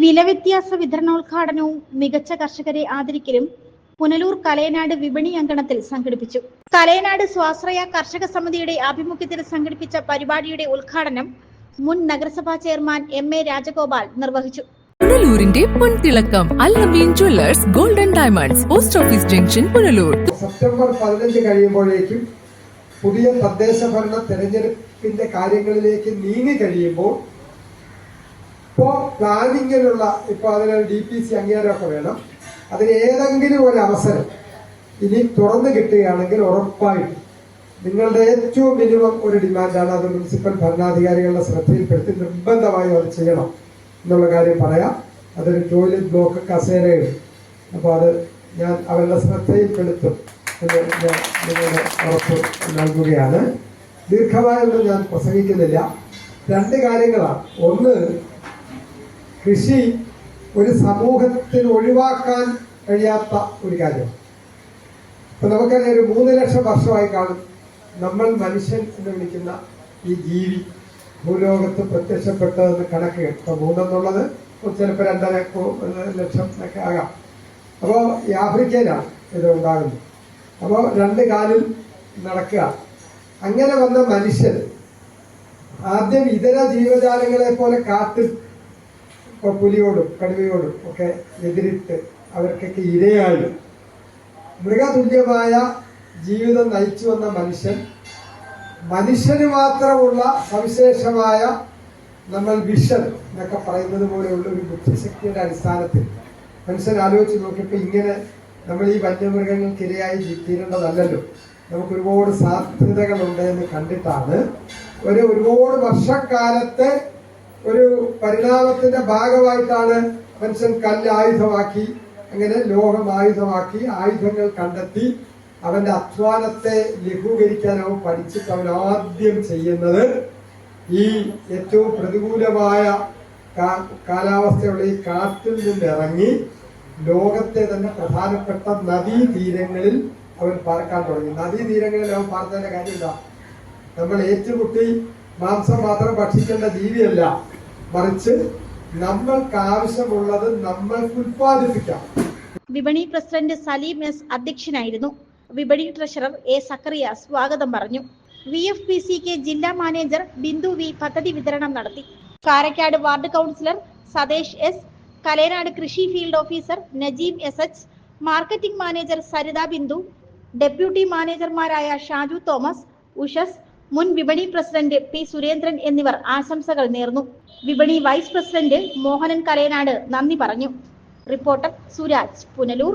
വിലവ്യത്യാസ വിതരണോദ്ഘാടനവും മികച്ച കർഷകരെ ആദരിക്കലും പുനലൂർ കലയനാട് വിപണി അങ്കണത്തിൽ സംഘടിപ്പിച്ചു. കലയനാട് സ്വാശ്രയ കർഷക സമിതിയുടെ ആഭിമുഖ്യത്തിൽ സംഘടിപ്പിച്ച പരിപാടിയുടെ ഉദ്ഘാടനം മുൻ നഗരസഭാ ചെയർമാൻ എം എ രാജഗോപാൽ നിർവഹിച്ചു. പുനലൂരിന്റെ പൊൻതിളക്കം Allameen jewellers golden diamonds post office junction Punalur. September പതിനഞ്ച് കഴിയുമ്പോഴേക്കും പുതിയ തദ്ദേശ ഭരണ തെരഞ്ഞെടുപ്പിന്റെ കാര്യങ്ങളിലേക്ക് നീങ്ങി കഴിയുമ്പോൾ ഇപ്പോ പ്ലാനിങ്ങിലുള്ള ഇപ്പൊ അതിന് ഡി പി സി അംഗീകാരമൊക്കെ വേണം. അതിന് ഏതെങ്കിലും ഒരു അവസരം ഇനി തുറന്നു കിട്ടുകയാണെങ്കിൽ ഉറപ്പായിട്ടും നിങ്ങളുടെ ഏറ്റവും മിനിമം ഒരു ഡിമാൻഡാണ് അത് മുനിസിപ്പൽ ഭരണാധികാരികളുടെ ശ്രദ്ധയിൽപ്പെടുത്തി നിർബന്ധമായും അത് ചെയ്യണം എന്നുള്ള കാര്യം പറയാം. അതൊരു ടോയ്ലറ്റ് ബ്ലോക്ക് കസേരയുണ്ട് അപ്പോൾ അത് ഞാൻ അവരുടെ ശ്രദ്ധയിൽപ്പെടുത്തും എന്ന് ഞാൻ നിങ്ങളുടെ ഉറപ്പ് നൽകുകയാണ്. ദീർഘമായൊന്നും ഞാൻ പ്രസംഗിക്കുന്നില്ല. രണ്ട് കാര്യങ്ങളാണ്. ഒന്ന് കൃഷി ഒരു സമൂഹത്തിന് ഒഴിവാക്കാൻ കഴിയാത്ത ഒരു കാര്യമാണ് ഇപ്പൊ നമുക്കറിയാം ഒരു മൂന്ന് ലക്ഷം വർഷമായി കാണും നമ്മൾ മനുഷ്യൻ എന്ന് വിളിക്കുന്ന ഈ ജീവി ഭൂലോകത്ത് പ്രത്യക്ഷപ്പെട്ടതെന്ന് കണക്ക് ഇപ്പൊ മൂന്നെന്നുള്ളത് ചിലപ്പോൾ രണ്ടര ലക്ഷം ഒക്കെ ആകാം. അപ്പോൾ ഈ ആഫ്രിക്കയിലാണ് ഇത് ഉണ്ടാകുന്നത്. അപ്പോൾ രണ്ട് കാലിൽ നടക്കുക. അങ്ങനെ വന്ന മനുഷ്യർ ആദ്യം ഇതര ജീവജാലങ്ങളെ പോലെ കാട്ടിൽ ഇപ്പൊ പുലിയോടും കടുവയോടും ഒക്കെ എതിരിട്ട് അവർക്കൊക്കെ ഇരയായി. മൃഗതുല്യമായ ജീവിതം നയിച്ചു വന്ന മനുഷ്യൻ മനുഷ്യന് മാത്രമുള്ള സവിശേഷമായ നമ്മൾ വിഷൻ എന്നൊക്കെ പറയുന്നത് പോലെയുള്ള ഒരു ബുദ്ധിശക്തിയുടെ അടിസ്ഥാനത്തിൽ മനുഷ്യൻ ആലോചിച്ച് നോക്കിയപ്പോൾ ഇങ്ങനെ നമ്മൾ ഈ വന്യമൃഗങ്ങൾക്കിരയായി തീരേണ്ടതല്ലല്ലോ. നമുക്ക് ഒരുപാട് സാധ്യതകളുണ്ട് എന്ന് കണ്ടിട്ടാണ്. ഒരു ഒരുപാട് വർഷക്കാലത്തെ ഒരു പരിണാമത്തിന്റെ ഭാഗമായിട്ടാണ് മനുഷ്യൻ കല്ല് ആയുധമാക്കി അങ്ങനെ ലോഹം ആയുധമാക്കി ആയുധങ്ങൾ കണ്ടെത്തി അവന്റെ അധ്വാനത്തെ ലഘൂകരിക്കാൻ അവൻ പഠിച്ചിട്ട് അവൻ ആദ്യം ചെയ്യുന്നത്. ഈ ഏറ്റവും പ്രതികൂലമായ കാലാവസ്ഥയുള്ള ഈ കാട്ടിൽ നിന്നിറങ്ങി ലോകത്തെ തന്നെ പ്രധാനപ്പെട്ട നദീതീരങ്ങളിൽ അവൻ പാർക്കാൻ തുടങ്ങി. നദീതീരങ്ങളിൽ അവൻ പറഞ്ഞതിന്റെ കാര്യം എന്താ? നമ്മൾ ഏറ്റുമുട്ടി മാംസം മാത്രം ഭക്ഷിക്കേണ്ട ജീവിയല്ല. മറിച്ച് നമ്മൾക്ക് ആവശ്യമുള്ളത് നമ്മൾക്ക് ഉത്പാദിപ്പിക്കാം. വിപണി പ്രസിഡന്റ് സലീം എസ് അധ്യക്ഷനായിരുന്നു. വിപണി ട്രഷറർ എ സക്കറിയ സ്വാഗതം പറഞ്ഞു. V F P C K ജില്ലാ മാനേജർ ബിന്ദു വി പദ്ധതി വിതരണം നടത്തി. Karakkad ward councillor Sathesh S Kalenad കൃഷി field officer Najeem S H marketing manager Saritha Bindu deputy മാനേജർമാരായ Shaju Thomas Ushas മുൻ വിപണി പ്രസിഡന്റ് പി സുരേന്ദ്രൻ എന്നിവർ ആശംസകൾ നേർന്നു. വിപണി വൈസ് പ്രസിഡന്റ് മോഹനൻ കരയനാട് നന്ദി പറഞ്ഞു. റിപ്പോർട്ടർ സുരാജ് പുനലൂർ.